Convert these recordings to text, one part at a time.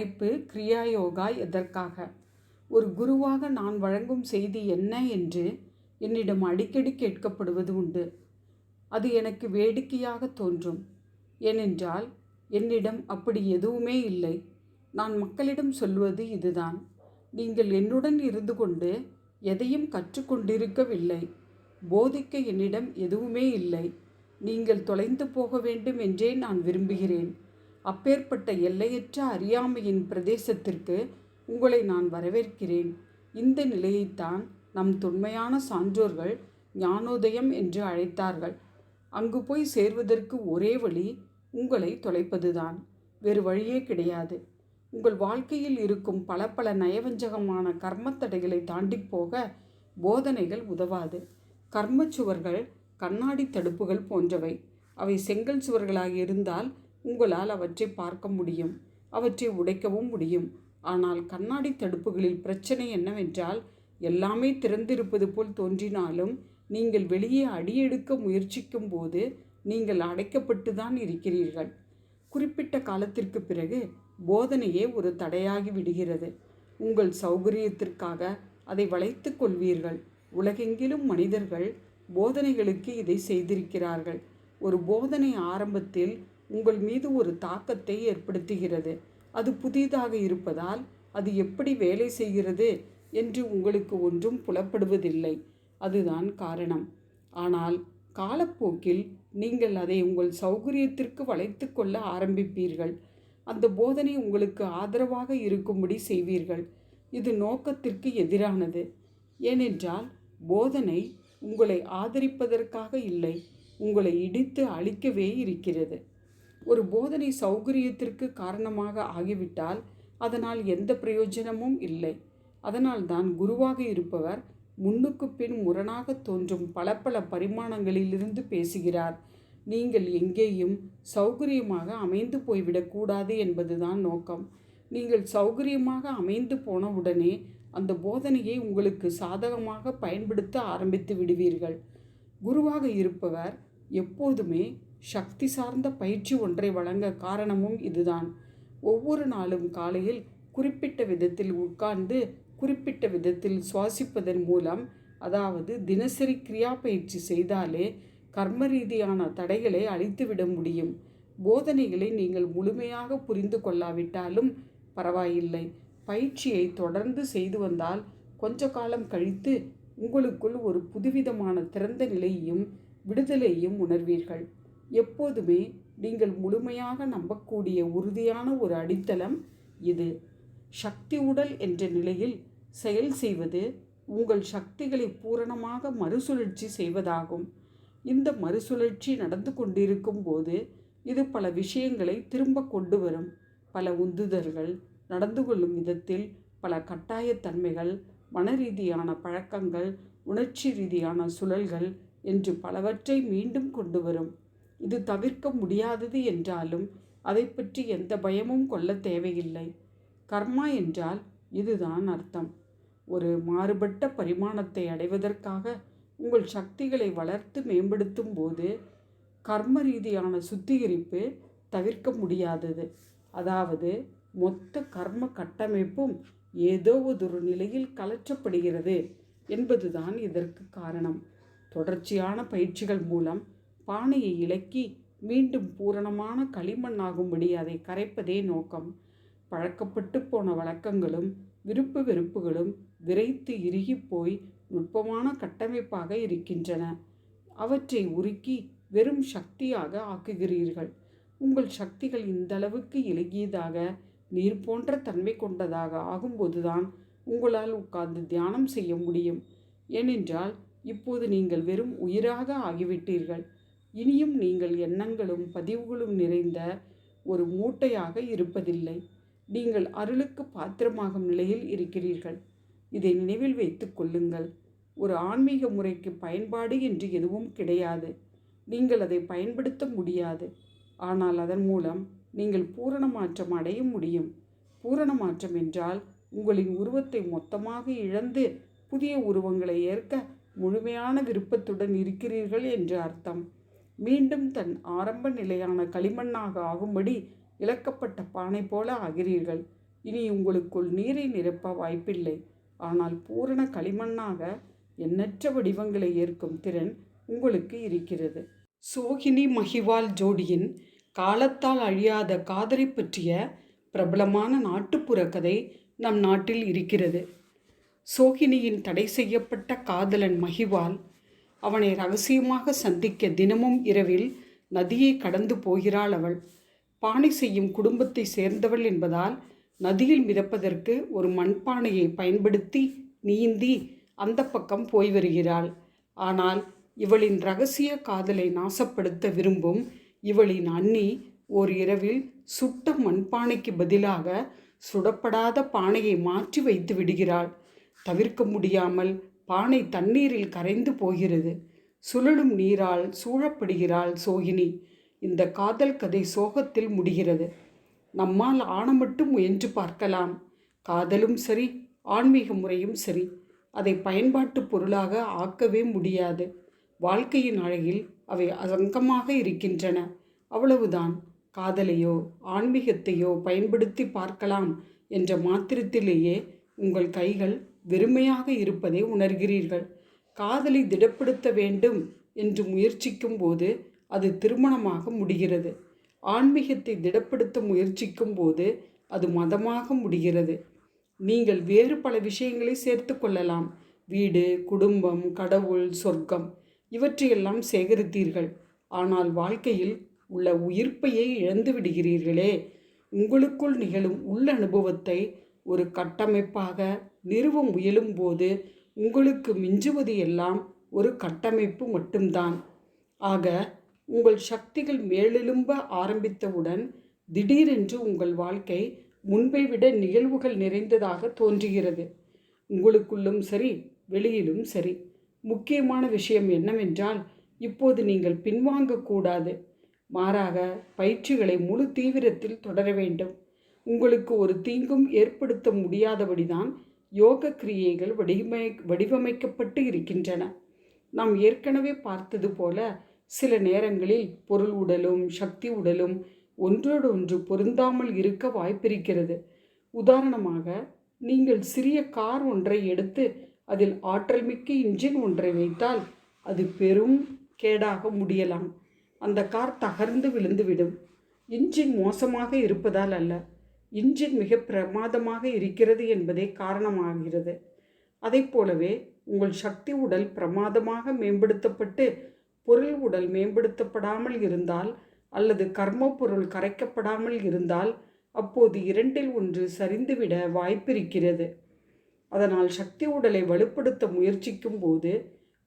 தலைப்பு கிரியா யோகா எதற்காக? ஒரு குருவாக நான் வழங்கும் செய்தி என்ன என்று என்னிடம் அடிக்கடி கேட்கப்படுவது உண்டு. அது எனக்கு வேடிக்கையாக தோன்றும். ஏனென்றால் என்னிடம் அப்படி எதுவுமே இல்லை. நான் மக்களிடம் சொல்வது இதுதான். நீங்கள் என்னுடன் இருந்து கொண்டு எதையும் கற்றுக்கொண்டிருக்கவில்லை. போதிக்க என்னிடம் எதுவுமே இல்லை. நீங்கள் தொலைந்து போக வேண்டும் என்றே நான் விரும்புகிறேன். அப்பேற்பட்ட எல்லையற்ற அறியாமையின் பிரதேசத்திற்கு உங்களை நான் வரவேற்கிறேன். இந்த நிலையைத்தான் நம் தொன்மையான சான்றோர்கள் ஞானோதயம் என்று அழைத்தார்கள். அங்கு போய் சேர்வதற்கு ஒரே வழி உங்களை தொலைப்பதுதான். வேறு வழியே கிடையாது. உங்கள் வாழ்க்கையில் இருக்கும் பல பல நயவஞ்சகமான கர்மத்தடைகளை தாண்டி போக போதனைகள் உதவாது. கர்மச்சுவர்கள் கண்ணாடி தடுப்புகள் போன்றவை. அவை செங்கல் சுவர்களாக இருந்தால் உங்களால் அவற்றை பார்க்க முடியும் அவற்றை உடைக்கவும் முடியும். ஆனால் கண்ணாடி தடுப்புகளில் பிரச்சனை என்னவென்றால் எல்லாமே திறந்திருப்பது போல் தோன்றினாலும் நீங்கள் வெளியே அடியெடுக்க முயற்சிக்கும் போது நீங்கள் அடைக்கப்பட்டு தான் இருக்கிறீர்கள். குறிப்பிட்ட காலத்திற்கு பிறகு போதனையே ஒரு தடையாகி விடுகிறது. உங்கள் சௌகரியத்திற்காக அதை வளைத்து கொள்வீர்கள். உலகெங்கிலும் மனிதர்கள் போதனைகளுக்கு இதை செய்திருக்கிறார்கள். ஒரு போதனை ஆரம்பத்தில் உங்கள் மீது ஒரு தாக்கத்தை ஏற்படுத்துகிறது. அது புதிதாக இருப்பதால் அது எப்படி வேலை செய்கிறது என்று உங்களுக்கு ஒன்றும் புலப்படுவதில்லை. அதுதான் காரணம். ஆனால் காலப்போக்கில் நீங்கள் அதை உங்கள் சௌகரியத்திற்கு வளைத்து கொள்ள ஆரம்பிப்பீர்கள். அந்த போதனை உங்களுக்கு ஆதரவாக இருக்கும்படி செய்வீர்கள். இது நோக்கத்திற்கு எதிரானது. ஏனென்றால் போதனை உங்களை ஆதரிப்பதற்காக இல்லை உங்களை இடித்து அழிக்கவே இருக்கிறது. ஒரு போதனை சௌகரியத்திற்கு காரணமாக ஆகிவிட்டால் அதனால் எந்த பிரயோஜனமும் இல்லை. அதனால்தான் குருவாக இருப்பவர் முன்னுக்கு பின் முரணாக தோன்றும் பல பல பரிமாணங்களிலிருந்து பேசுகிறார். நீங்கள் எங்கேயும் சௌகரியமாக அமைந்து போய்விடக்கூடாது என்பதுதான் நோக்கம். நீங்கள் சௌகரியமாக அமைந்து போனவுடனே அந்த போதனையை உங்களுக்கு சாதகமாக பயன்படுத்த ஆரம்பித்து விடுவீர்கள். குருவாக இருப்பவர் எப்போதுமே சக்தி சார்ந்த பயிற்சி ஒன்றை வழங்க காரணமும் இதுதான். ஒவ்வொரு நாளும் காலையில் குறிப்பிட்ட விதத்தில் உட்கார்ந்து குறிப்பிட்ட விதத்தில் சுவாசிப்பதன் மூலம் அதாவது தினசரி கிரியா பயிற்சி செய்தாலே கர்ம ரீதியான தடைகளை அழித்துவிட முடியும். போதனைகளை நீங்கள் முழுமையாக புரிந்து கொள்ளாவிட்டாலும் பரவாயில்லை. பயிற்சியை தொடர்ந்து செய்து வந்தால் கொஞ்ச காலம் கழித்து உங்களுக்குள் ஒரு புதுவிதமான திறந்த நிலையையும் விடுதலையும் உணர்வீர்கள். எப்போதுமே நீங்கள் முழுமையாக நம்பக்கூடிய உறுதியான ஒரு அடித்தளம் இது. சக்தி உடல் என்ற நிலையில் செயல் செய்வது உங்கள் சக்திகளை பூரணமாக மறுசுழற்சி செய்வதாகும். இந்த மறுசுழற்சி நடந்து கொண்டிருக்கும் போது இது பல விஷயங்களை திரும்ப கொண்டு வரும். பல உந்துதல்கள் நடந்து கொள்ளும் விதத்தில் பல கட்டாயத்தன்மைகள் மனரீதியான பழக்கங்கள் உணர்ச்சி ரீதியான சுழல்கள் என்று பலவற்றை மீண்டும் கொண்டு வரும். இது தவிர்க்க முடியாதது என்றாலும் அதை பற்றி எந்த பயமும் கொள்ள தேவையில்லை. கர்மா என்றால் இதுதான் அர்த்தம். ஒரு மாறுபட்ட பரிமாணத்தை அடைவதற்காக உங்கள் சக்திகளை வளர்த்து மேம்படுத்தும் போது கர்ம ரீதியான சுத்திகரிப்பு தவிர்க்க முடியாதது. அதாவது மொத்த கர்ம கட்டமைப்பும் ஏதோ ஒரு நிலையில் கலற்றப்படுகிறது என்பதுதான் இதற்கு காரணம். தொடர்ச்சியான பயிற்சிகள் மூலம் பானையை இலக்கி மீண்டும் பூரணமான களிமண்ணாகும்படி அதை கரைப்பதே நோக்கம். பழக்கப்பட்டு போன வழக்கங்களும் விருப்பு வெறுப்புகளும் விரைத்து இறுகி போய் நுட்பமான கட்டமைப்பாக இருக்கின்றன. அவற்றை உருக்கி வெறும் சக்தியாக ஆக்குகிறீர்கள். உங்கள் சக்திகள் இந்த அளவுக்கு இலகியதாக நீர் போன்ற தன்மை கொண்டதாக ஆகும்போதுதான் உங்களால் உட்கார்ந்து தியானம் செய்ய முடியும். ஏனென்றால் இப்போது நீங்கள் வெறும் உயிராக ஆகிவிட்டீர்கள். இனியும் நீங்கள் எண்ணங்களும் பதிவுகளும் நிறைந்த ஒரு மூட்டையாக இருப்பதில்லை. நீங்கள் அருளுக்கு பாத்திரமாகும் நிலையில் இருக்கிறீர்கள். இதை நினைவில் வைத்து கொள்ளுங்கள். ஒரு ஆன்மீக முறைக்கு பயன்பாடு என்று எதுவும் கிடையாது. நீங்கள் அதை பயன்படுத்த முடியாது. ஆனால் அதன் மூலம் நீங்கள் பூரண மாற்றம் அடைய முடியும். பூரண மாற்றம் என்றால் உங்களின் உருவத்தை மொத்தமாக இழந்து புதிய உருவங்களை ஏற்க முழுமையான விருப்பத்துடன் இருக்கிறீர்கள் என்று அர்த்தம். மீண்டும் தன் ஆரம்ப நிலையான களிமண்ணாக ஆகும்படி இழக்கப்பட்ட பானை போல ஆகிறீர்கள். இனி உங்களுக்குள் நீரை நிரப்ப வாய்ப்பில்லை. ஆனால் பூரண களிமண்ணாக எண்ணற்ற வடிவங்களை ஏற்கும் திறன் உங்களுக்கு இருக்கிறது. சோகினி மஹிவால் ஜோடியின் காலத்தால் அழியாத காதலை பற்றிய பிரபலமான நாட்டுப்புற கதை நம் நாட்டில் இருக்கிறது. சோகினியின் தடை செய்யப்பட்ட காதலன் மஹிவால் அவனை ரகசியமாக சந்திக்க தினமும் இரவில் நதியை கடந்து போகிறாள் அவள். பானை செய்யும் குடும்பத்தை சேர்ந்தவள் என்பதால் நதியில் மிதப்பதற்கு ஒரு மண்பானையை பயன்படுத்தி நீந்தி அந்த பக்கம் போய் வருகிறாள். ஆனால் இவளின் ரகசிய காதலை நாசப்படுத்த விரும்பும் இவளின் அண்ணி ஓர் இரவில் சுட்ட மண்பானைக்கு பதிலாக சுடப்படாத பானையை மாற்றி வைத்து விடுகிறாள். தவிர்க்க முடியாமல் பானை தண்ணீரில் கரைந்து போகிறது. சுழலும் நீரால் சூழப்படுகிறாள் சோகினி. இந்த காதல் கதை சோகத்தில் முடிகிறது. நம்மால் ஆன மட்டும் முயன்று பார்க்கலாம். காதலும் சரி ஆன்மீக முறையும் சரி. அதை பயன்பாட்டு பொருளாக ஆக்கவே முடியாது. வாழ்க்கையின் அழகில் அவை அசங்கமாக இருக்கின்றன. அவ்வளவுதான். காதலையோ ஆன்மீகத்தையோ பயன்படுத்தி பார்க்கலாம் என்ற மாத்திரத்திலேயே உங்கள் கைகள் வெறுமையாக இருப்பதை உணர்கிறீர்கள். காதலை திடப்படுத்த வேண்டும் என்று முயற்சிக்கும் போது அது திருமணமாக முடிகிறது. ஆன்மீகத்தை திடப்படுத்த முயற்சிக்கும் போது அது மதமாக முடிகிறது. நீங்கள் வேறு பல விஷயங்களை சேர்த்து கொள்ளலாம். வீடு குடும்பம் கடவுள் சொர்க்கம் இவற்றையெல்லாம் சேகரித்தீர்கள். ஆனால் வாழ்க்கையில் உள்ள உயிர்ப்பையே இழந்து விடுகிறீர்களே. உங்களுக்குள் நிகழும் உள் அனுபவத்தை ஒரு கட்டமைப்பாக நிறுவ முயலும்போது உங்களுக்கு மிஞ்சுவது எல்லாம் ஒரு கட்டமைப்பு மட்டும்தான். ஆக உங்கள் சக்திகள் மேலெழும்ப ஆரம்பித்தவுடன் திடீரென்று உங்கள் வாழ்க்கை முன்பை விட நிகழ்வுகள் நிறைந்ததாக தோன்றுகிறது. உங்களுக்குள்ளும் சரி வெளியிலும் சரி. முக்கியமான விஷயம் என்னவென்றால் இப்போது நீங்கள் பின்வாங்கக்கூடாது மாறாக பயிற்சிகளை முழு தீவிரத்தில் தொடர வேண்டும். உங்களுக்கு ஒரு தீங்கும் ஏற்படுத்த முடியாதபடிதான் யோக கிரியைகள் வடிவமை வடிவமைக்கப்பட்டு இருக்கின்றன. நாம் ஏற்கனவே பார்த்தது போல சில நேரங்களில் பொருள் உடலும் சக்தி உடலும் ஒன்றோடு ஒன்று பொருந்தாமல் இருக்க வாய்ப்பிருக்கிறது. உதாரணமாக நீங்கள் சிறிய கார் ஒன்றை எடுத்து அதில் ஆற்றல் மிக்க இன்ஜின் ஒன்றை வைத்தால் அது பெரும் கேடாக முடியலாம். அந்த கார் தகர்ந்து விழுந்துவிடும். இன்ஜின் மோசமாக இருப்பதால் அல்ல. இன்ஜின் மிக பிரமாதமாக இருக்கிறது என்பதே காரணமாகிறது. அதை போலவே உங்கள் சக்தி உடல் பிரமாதமாக மேம்படுத்தப்பட்டு பொருள் உடல் மேம்படுத்தப்படாமல் இருந்தால் அல்லது கர்ம பொருள் கரைக்கப்படாமல் இருந்தால் அப்போது இரண்டில் ஒன்று சரிந்துவிட வாய்ப்பிருக்கிறது. அதனால் சக்தி உடலை வலுப்படுத்த முயற்சிக்கும் போது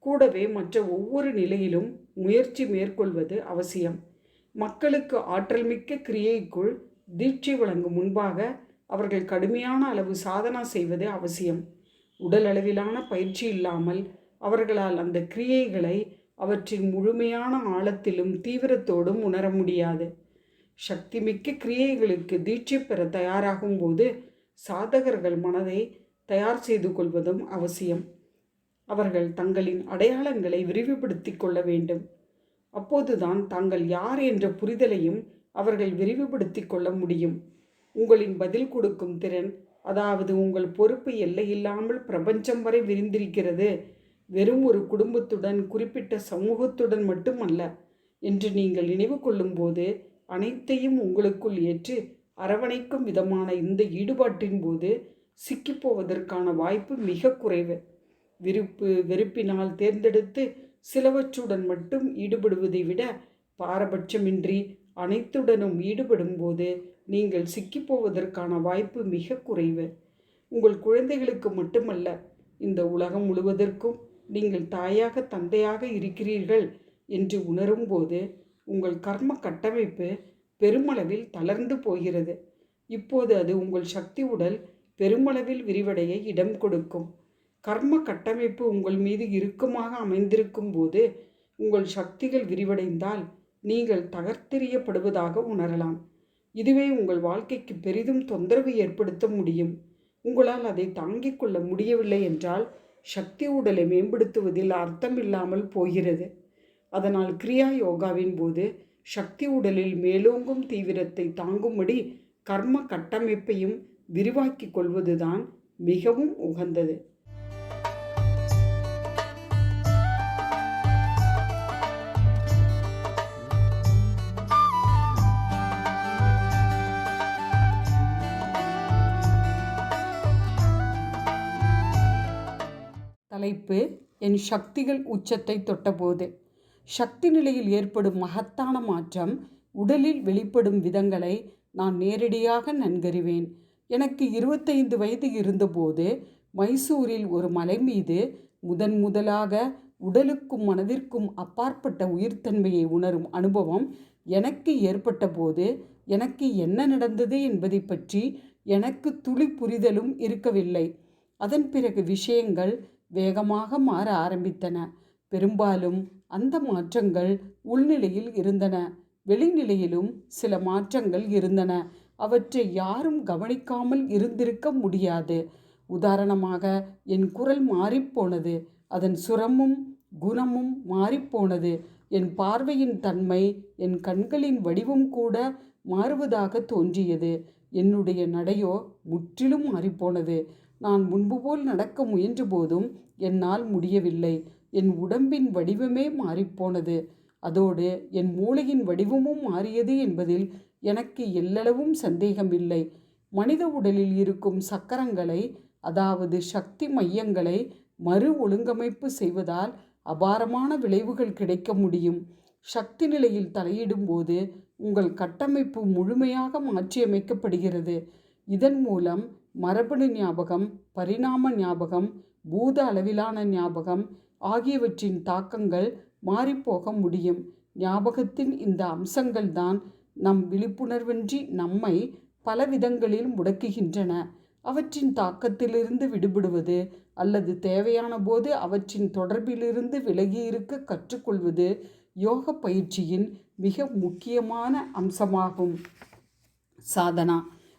கூடவே மற்ற ஒவ்வொரு நிலையிலும் முயற்சி மேற்கொள்வது அவசியம். மக்களுக்கு ஆற்றல் மிக்க கிரியைக்குள் தீட்சை வழங்கும் முன்பாக அவர்கள் கடுமையான அளவு சாதனா செய்வது அவசியம். உடல் அளவிலான பயிற்சி இல்லாமல் அவர்களால் அந்த கிரியைகளை அவற்றின் முழுமையான ஆழத்திலும் தீவிரத்தோடும் உணர முடியாது. சக்திமிக்க கிரியைகளுக்கு தீட்சை பெற தயாராகும் போது சாதகர்கள் மனதை தயார் செய்து கொள்வதும் அவசியம். அவர்கள் தங்களின் அடையாளங்களை விரிவுபடுத்தி கொள்ள வேண்டும். அப்போதுதான் தாங்கள் யார் என்ற புரிதலையும் அவர்கள் விரிவுபடுத்தி கொள்ள முடியும். உங்களின் பதில் கொடுக்கும் திறன் அதாவது உங்கள் பொறுப்பு எல்லையில்லாமல் பிரபஞ்சம் வரை விரிந்திருக்கிறது வெறும் ஒரு குடும்பத்துடன் குறிப்பிட்ட சமூகத்துடன் மட்டுமல்ல என்று நீங்கள் நினைவு கொள்ளும்போது அனைத்தையும் உங்களுக்குள் ஏற்று அரவணைக்கும் விதமான இந்த ஈடுபாட்டின் போது சிக்கிப்போவதற்கான வாய்ப்பு மிக குறைவு. விருப்பு வெறுப்பினால் தேர்ந்தெடுத்து சிலவற்றுடன் மட்டும் ஈடுபடுவதை விட பாரபட்சமின்றி அனைத்துடனும் ஈடுபடும்போது நீங்கள் சிக்கிப்போவதற்கான வாய்ப்பு மிக குறைவு. உங்கள் குழந்தைகளுக்கு மட்டுமல்ல இந்த உலகம் முழுவதற்கும் நீங்கள் தாயாக தந்தையாக இருக்கிறீர்கள் என்று உணரும்போது உங்கள் கர்ம கட்டமைப்பு பெருமளவில் தளர்ந்து போகிறது. இப்போது அது உங்கள் சக்தி உடல் பெருமளவில் விரிவடைய இடம் கொடுக்கும். கர்ம கட்டமைப்பு உங்கள் மீது இறுக்கமாக அமைந்திருக்கும் போது உங்கள் சக்திகள் விரிவடைந்தால் நீங்கள் தகர்த்தெறியப்படுவதாக உணரலாம். இதுவே உங்கள் வாழ்க்கைக்கு பெரிதும் தொந்தரவு ஏற்படுத்த முடியும். உங்களால் அதை தாங்கிக் கொள்ள முடியவில்லை என்றால் சக்தி உடலை மேம்படுத்துவதில் அர்த்தமில்லாமல் போகிறது. அதனால் கிரியா யோகாவின் போது சக்தி உடலில் மேலோங்கும் தீவிரத்தை தாங்கும்படி கர்ம கட்டமைப்பையும் விரிவாக்கிக் கொள்வதுதான் மிகவும் உகந்தது. தலைப்பு என் சக்திகள் உச்சத்தை தொட்டபோது. சக்தி நிலையில் ஏற்படும் மகத்தான மாற்றம் உடலில் வெளிப்படும் விதங்களை நான் நேரடியாக நன்கறிவேன். எனக்கு இருபத்தைந்து வயது இருந்தபோது மைசூரில் ஒரு மலை மீது முதன் முதலாக உடலுக்கும் மனதிற்கும் அப்பாற்பட்ட உயிர்த்தன்மையை உணரும் அனுபவம் எனக்கு ஏற்பட்ட போது எனக்கு என்ன நடந்தது என்பதை பற்றி எனக்கு துளி புரிதலும் இருக்கவில்லை. அதன் பிறகு விஷயங்கள் வேகமாக மாற ஆரம்பித்தன. பெரும்பாலும் அந்த மாற்றங்கள் உள்நிலையில் இருந்தன. வெளிநிலையிலும் சில மாற்றங்கள் இருந்தன. அவற்றை யாரும் கவனிக்காமல் இருந்திருக்க முடியாது. உதாரணமாக என் குரல் மாறிப்போனது அதன் சுரமும் குணமும் மாறிப்போனது என் பார்வையின் தன்மை என் கண்களின் வடிவம் கூட மாறுவதாக தோன்றியது. என்னுடைய நடையோ முற்றிலும் மாறிப்போனது. நான் முன்பு போல் நடக்க முயன்ற போதும் என்னால் முடியவில்லை. என் உடம்பின் வடிவமே மாறிப்போனது. அதோடு என் மூளையின் வடிவமும் மாறியது என்பதில் எனக்கு எல்லளவும் சந்தேகமில்லை. மனித உடலில் இருக்கும் சக்கரங்களை அதாவது சக்தி மையங்களை மறு ஒழுங்கமைப்பு செய்வதால் அபாரமான விளைவுகள் கிடைக்க முடியும். சக்தி நிலையில் தலையிடும்போது உங்கள் கட்டமைப்பு முழுமையாக மாற்றியமைக்கப்படுகிறது. இதன் மூலம் மரபணு ஞாபகம் பரிணாம ஞாபகம் பூத அளவிலான ஞாபகம் ஆகியவற்றின் தாக்கங்கள் மாறிப்போக முடியும். ஞாபகத்தின் இந்த அம்சங்கள்தான் நம் விழிப்புணர்வின்றி நம்மை பல விதங்களில் முடக்குகின்றன. அவற்றின் தாக்கத்திலிருந்து விடுபடுவது அல்லது தேவையான போது அவற்றின் தொடர்பிலிருந்து விலகியிருக்க கற்றுக்கொள்வது யோக பயிற்சியின் மிக முக்கியமான அம்சமாகும். சாதனா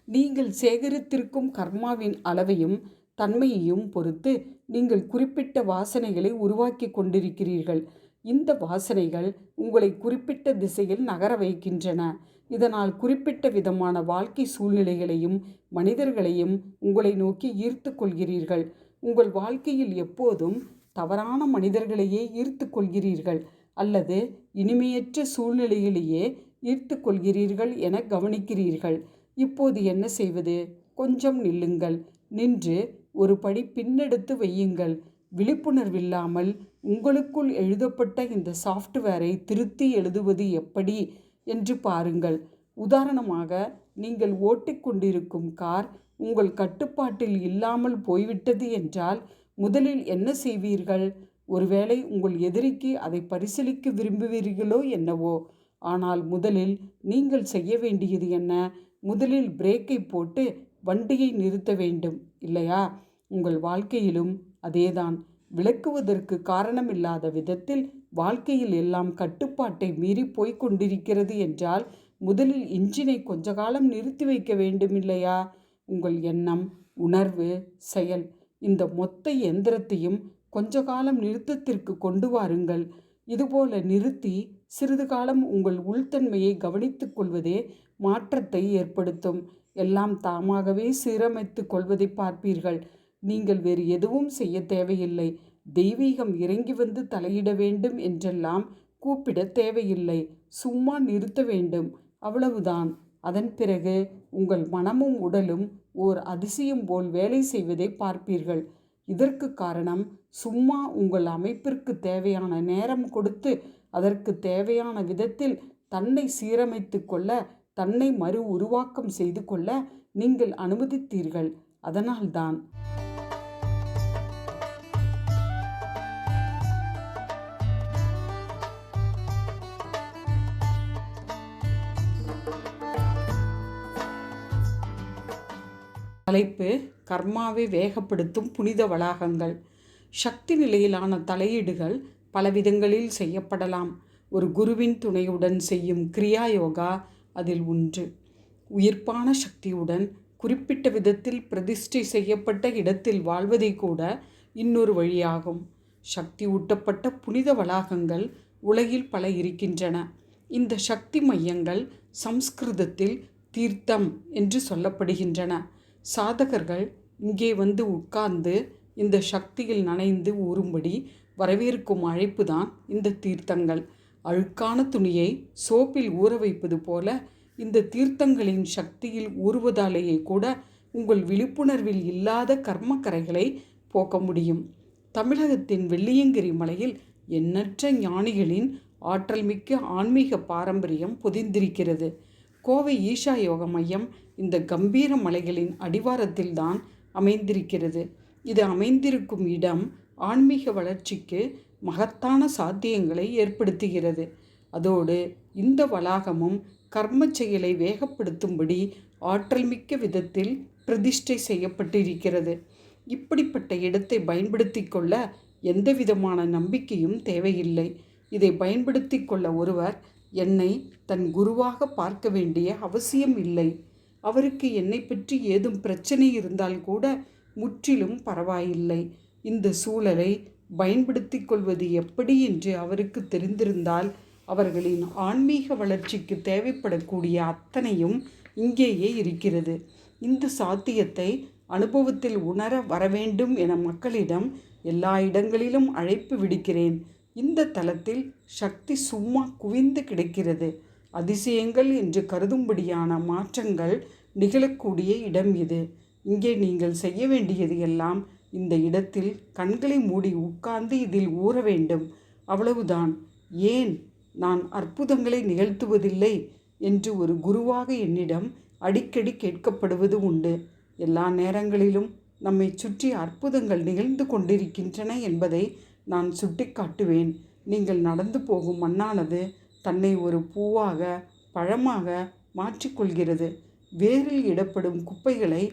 நீங்கள் சேகரித்திருக்கும் கர்மாவின் அளவையும் தன்மையையும் பொறுத்து நீங்கள் குறிப்பிட்ட வாசனைகளை உருவாக்கி கொண்டிருக்கிறீர்கள். இந்த வாசனைகள் உங்களை குறிப்பிட்ட திசையில் நகர வைக்கின்றன. இதனால் குறிப்பிட்ட விதமான வாழ்க்கை சூழ்நிலைகளையும் மனிதர்களையும் உங்களை நோக்கி ஈர்த்து கொள்கிறீர்கள். உங்கள் வாழ்க்கையில் எப்போதும் தவறான மனிதர்களையே ஈர்த்து கொள்கிறீர்கள் அல்லது இனிமையற்ற சூழ்நிலையிலேயே ஈர்த்து கொள்கிறீர்கள் என கவனிக்கிறீர்கள். இப்போது என்ன செய்வது? கொஞ்சம் நில்லுங்கள். நின்று ஒரு படி பின்னெடுத்து வையுங்கள். விழிப்புணர்வில்லாமல் உங்களுக்குள் எழுதப்பட்ட இந்த சாஃப்ட்வேரை திருத்தி எழுதுவது எப்படி என்று பாருங்கள். உதாரணமாக நீங்கள் ஓட்டிக்கொண்டிருக்கும் கார் உங்கள் கட்டுப்பாட்டில் இல்லாமல் போய்விட்டது என்றால் முதலில் என்ன செய்வீர்கள்? ஒருவேளை உங்கள் எதிரிக்கு அதை பரிசீலிக்க விரும்புவீர்களோ என்னவோ? ஆனால் முதலில் நீங்கள் செய்ய வேண்டியது என்ன? முதலில் பிரேக்கை போட்டு வண்டியை நிறுத்த வேண்டும் இல்லையா? உங்கள் வாழ்க்கையிலும் அதேதான். விளக்குவதற்கு காரணமில்லாத விதத்தில் வாழ்க்கையில் எல்லாம் கட்டுப்பாட்டை மீறி போய்க் கொண்டிருக்கிறது என்றால் முதலில் இன்ஜினை கொஞ்ச காலம் நிறுத்தி வைக்க வேண்டும் இல்லையா? உங்கள் எண்ணம் உணர்வு செயல் இந்த மொத்த எந்திரத்தையும் கொஞ்ச காலம் நிறுத்தத்திற்கு கொண்டு வாருங்கள். இதுபோல நிறுத்தி சிறிது காலம் உங்கள் உள்தன்மையை கவனித்துக் கொள்வதே மாற்றத்தை ஏற்படுத்தும். எல்லாம் தாமாகவே சீரமைத்து கொள்வதை பார்ப்பீர்கள். நீங்கள் வேறு எதுவும் செய்ய தேவையில்லை. தெய்வீகம் இறங்கி வந்து தலையிட வேண்டும் என்றெல்லாம் கூப்பிட தேவையில்லை. சும்மா நிறுத்த வேண்டும். அவ்வளவுதான். அதன் பிறகு உங்கள் மனமும் உடலும் ஓர் அதிசயம் போல் வேலை செய்வதை பார்ப்பீர்கள். இதற்கு காரணம் சும்மா உங்கள் அமைப்பிற்கு தேவையான நேரம் கொடுத்து அதற்கு தேவையான விதத்தில் தன்னை சீரமைத்து கொள்ள தன்னை மறு உருவாக்கம் செய்து கொள்ள நீங்கள் அனுமதித்தீர்கள். அதனால்தான். தலைப்பு கர்மாவை வேகப்படுத்தும் புனித வளாகங்கள். சக்தி நிலையிலான தலையீடுகள் பலவிதங்களில் செய்யப்படலாம். ஒரு குருவின் துணையுடன் செய்யும் கிரியா யோகா அதில் ஒன்று. உயிர்ப்பான சக்தியுடன் குறிப்பிட்ட விதத்தில் பிரதிஷ்டை செய்யப்பட்ட இடத்தில் வாழ்வதை கூட இன்னொரு வழியாகும். சக்தி ஊட்டப்பட்ட புனித வளாகங்கள் உலகில் பல இருக்கின்றன. இந்த சக்தி மையங்கள் சம்ஸ்கிருதத்தில் தீர்த்தம் என்று சொல்லப்படுகின்றன. சாதகர்கள் இங்கே வந்து உட்கார்ந்து இந்த சக்தியில் நனைந்து ஊறும்படி வரவேற்கும் அழைப்பு தான் இந்த தீர்த்தங்கள். அழுக்கான துணியை சோப்பில் ஊற வைப்பது போல இந்த தீர்த்தங்களின் சக்தியில் ஊறுவதாலேயே கூட உங்கள் விழிப்புணர்வில் இல்லாத கர்மக்கரைகளை போக்க முடியும். தமிழகத்தின் வெள்ளியங்கிரி மலையில் எண்ணற்ற ஞானிகளின் ஆற்றல் மிக்க ஆன்மீக பாரம்பரியம் பொதிந்திருக்கிறது. கோவை ஈஷா யோக மையம் இந்த கம்பீர மலைகளின் அடிவாரத்தில்தான் அமைந்திருக்கிறது. இது அமைந்திருக்கும் இடம் ஆன்மீக வளர்ச்சிக்கு மகத்தான சாத்தியங்களை ஏற்படுத்துகிறது. அதோடு இந்த வளாகமும் கர்ம செயலை வேகப்படுத்தும்படி ஆற்றல் மிக்க விதத்தில் பிரதிஷ்டை செய்யப்பட்டிருக்கிறது. இப்படிப்பட்ட இடத்தை பயன்படுத்தி கொள்ள எந்த விதமான நம்பிக்கையும் தேவையில்லை. இதை பயன்படுத்தி கொள்ள ஒருவர் என்னை தன் குருவாக பார்க்க வேண்டிய அவசியம் இல்லை. அவருக்கு என்னை பற்றி ஏதும் பிரச்சனை இருந்தால் கூட முற்றிலும் பரவாயில்லை. இந்த சூழலை பயன்படுத்தி கொள்வது எப்படி என்று அவருக்கு தெரிந்திருந்தால் அவர்களின் ஆன்மீக வளர்ச்சிக்கு தேவைப்படக்கூடிய அத்தனையும் இங்கேயே இருக்கிறது. இந்த சாத்தியத்தை அனுபவத்தில் உணர வரவேண்டும் என மக்களிடம் எல்லா இடங்களிலும் அழைப்பு விடுக்கிறேன். இந்த தளத்தில் சக்தி சும்மா குவிந்து கிடக்கிறது. அதிசயங்கள் என்று கருதும்படியான மாற்றங்கள் நிகழக்கூடிய இடம் இது. இங்கே நீங்கள் செய்ய வேண்டியது எல்லாம் இந்த இடத்தில் கண்களை மூடி உட்கார்ந்து இதில் ஊற வேண்டும். அவ்வளவுதான். ஏன் நான் அற்புதங்களை நிகழ்த்துவதில்லை என்று ஒரு குருவாக என்னிடம் அடிக்கடி கேட்கப்படுவது உண்டு. எல்லா நேரங்களிலும் நம்மை சுற்றி அற்புதங்கள் நிகழ்ந்து கொண்டிருக்கின்றன என்பதை நான் சுட்டிக்காட்டுவேன். நீங்கள் நடந்து போகும் மண்ணானது தன்னை ஒரு பூவாக பழமாக மாற்றிக்கொள்கிறது. வேரில் இடப்படும் குப்பைகளை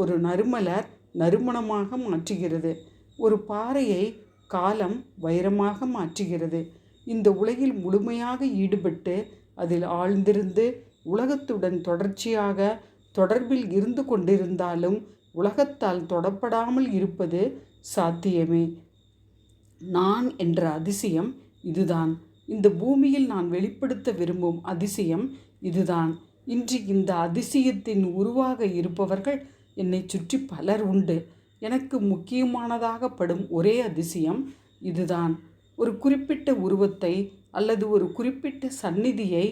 ஒரு நறுமலர் நறுமணமாக மாற்றுகிறது. ஒரு பாறையை காலம் வைரமாக மாற்றுகிறது. இந்த உலகில் முழுமையாக ஈடுபட்டு அதில் ஆழ்ந்திருந்து உலகத்துடன் தொடர்ச்சியாக தொடர்பில் இருந்து கொண்டிருந்தாலும் உலகத்தால் தொடப்படாமல் இருப்பது சாத்தியமே. நான் என்ற அதிசயம் இதுதான். இந்த பூமியில் நான் வெளிப்படுத்த விரும்பும் அதிசயம் இதுதான். இன்று இந்த அதிசயத்தின் உருவாக இருப்பவர்கள் என்னை சுற்றி பலர் உண்டு. எனக்கு முக்கியமானதாகப்படும் ஒரே அதிசயம் இதுதான். ஒரு குறிப்பிட்ட உருவத்தை அல்லது ஒரு குறிப்பிட்ட சந்நிதியை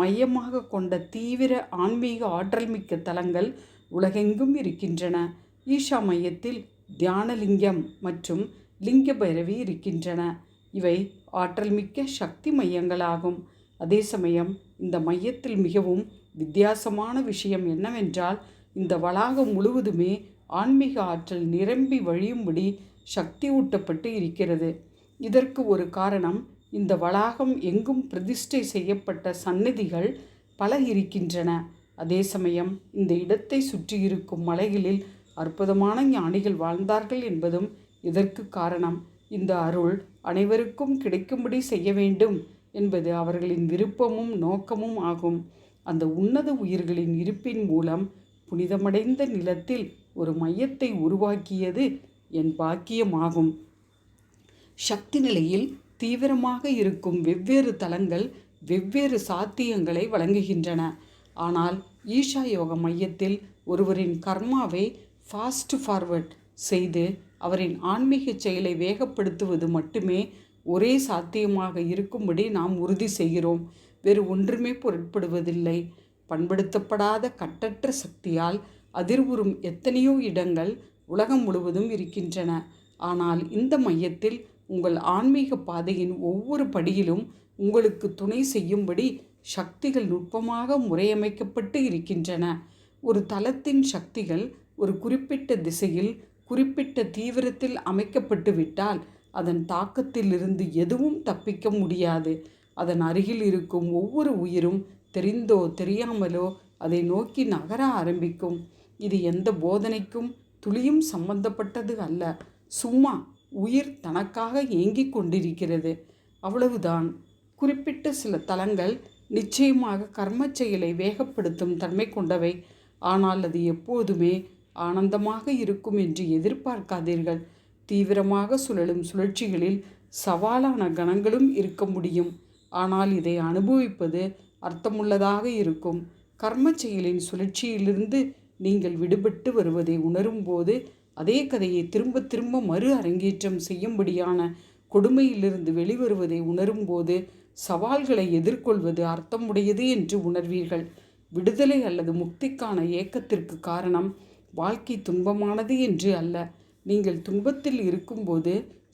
மையமாக கொண்ட தீவிர ஆன்மீக ஆற்றல் மிக்க தலங்கள் உலகெங்கும் இருக்கின்றன. ஈஷா மையத்தில் தியானலிங்கம் மற்றும் லிங்க பைரவி இருக்கின்றன. இவை ஆற்றல் மிக்க சக்தி மையங்களாகும். அதே சமயம் இந்த மையத்தில் மிகவும் வித்தியாசமான விஷயம் என்னவென்றால் இந்த வளாகம் முழுவதுமே ஆன்மீக ஆற்றல் நிரம்பி வழியும்படி சக்தி ஊட்டப்பட்டு இருக்கிறது. இதற்கு ஒரு காரணம் இந்த வளாகம் எங்கும் பிரதிஷ்டை செய்யப்பட்ட சந்நிதிகள் பல இருக்கின்றன. அதே சமயம் இந்த இடத்தை சுற்றியிருக்கும் மலைகளில் அற்புதமான ஞானிகள் வாழ்ந்தார்கள் என்பதும் இதற்கு காரணம். இந்த அருள் அனைவருக்கும் கிடைக்கும்படி செய்ய வேண்டும் என்பது அவர்களின் விருப்பமும் நோக்கமும் ஆகும். அந்த உன்னத உயிர்களின் இருப்பின் மூலம் புனிதமடைந்த நிலத்தில் ஒரு மையத்தை உருவாக்கியது என் பாக்கியமாகும். சக்தி நிலையில் தீவிரமாக இருக்கும் வெவ்வேறு தலங்கள் வெவ்வேறு சாத்தியங்களை வழங்குகின்றன. ஆனால் ஈஷா யோக மையத்தில் ஒருவரின் கர்மாவை ஃபாஸ்ட் ஃபார்வர்ட் செய்து அவரின் ஆன்மீக செயலை வேகப்படுத்துவது மட்டுமே ஒரே சாத்தியமாக இருக்கும்படி நாம் உறுதி செய்கிறோம். வேறு ஒன்றுமே பொருட்படுவதில்லை. பண்படுத்தப்படாத கட்டற்ற சக்தியால் அதிர்வுறும் எத்தனையோ இடங்கள் உலகம் முழுவதும் இருக்கின்றன. ஆனால் இந்த மையத்தில் உங்கள் ஆன்மீக பாதையின் ஒவ்வொரு படியிலும் உங்களுக்கு துணை செய்யும்படி சக்திகள் நுட்பமாக முறையமைக்கப்பட்டு இருக்கின்றன. ஒரு தளத்தின் சக்திகள் ஒரு குறிப்பிட்ட திசையில் குறிப்பிட்ட தீவிரத்தில் அமைக்கப்பட்டு விட்டால் அதன் தாக்கத்திலிருந்து எதுவும் தப்பிக்க முடியாது. அதன் அருகில் இருக்கும் ஒவ்வொரு உயிரும் தெரிந்தோ தெரியாமலோ அதை நோக்கி நகர ஆரம்பிக்கும். இது எந்த போதனைக்கும் துளியும் சம்பந்தப்பட்டது அல்ல. சும்மா உயிர் தனக்காக ஏங்கிக் கொண்டிருக்கிறது. அவ்வளவுதான். குறிப்பிட்ட சில தலங்கள் நிச்சயமாக கர்ம செயலை வேகப்படுத்தும் தன்மை கொண்டவை. ஆனால் அது எப்போதுமே ஆனந்தமாக இருக்கும் என்று எதிர்பார்க்காதீர்கள். தீவிரமாக சுழலும் சுழற்சிகளில் சவாலான கணங்களும் இருக்க முடியும். ஆனால் இதை அனுபவிப்பது அர்த்தமுள்ளதாக இருக்கும். கர்ம செயலின் சுழற்சியிலிருந்து நீங்கள் விடுபட்டு வருவதை உணரும்போது அதே கதையை திரும்ப திரும்ப மறு அரங்கேற்றம் செய்யும்படியான கொடுமையிலிருந்து வெளிவருவதை உணரும்போது சவால்களை எதிர்கொள்வது அர்த்தமுடையது என்று உணர்வீர்கள். விடுதலை அல்லது முக்திக்கான ஏக்கத்திற்கு காரணம் வாழ்க்கை துன்பமானது என்று அல்ல. நீங்கள் துன்பத்தில் இருக்கும்போது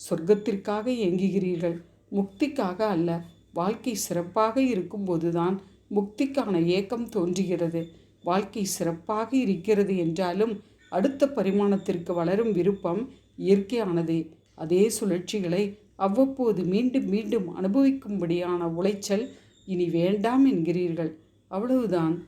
சொர்க்கத்திற்காக இயங்குகிறீர்கள் முக்திக்காக அல்ல. வாழ்க்கை சிறப்பாக இருக்கும்போதுதான் முக்திக்கான ஏக்கம் தோன்றுகிறது. வாழ்க்கை சிறப்பாக இருக்கிறது என்றாலும் அடுத்த பரிமாணத்திற்கு வளரும் விருப்பம் இயற்கையானதே. அதே சுழற்சிகளை அவ்வப்போது மீண்டும் மீண்டும் அனுபவிக்கும்படியான உளைச்சல் இனி வேண்டாம் என்கிறீர்கள். அவ்வளவுதான்.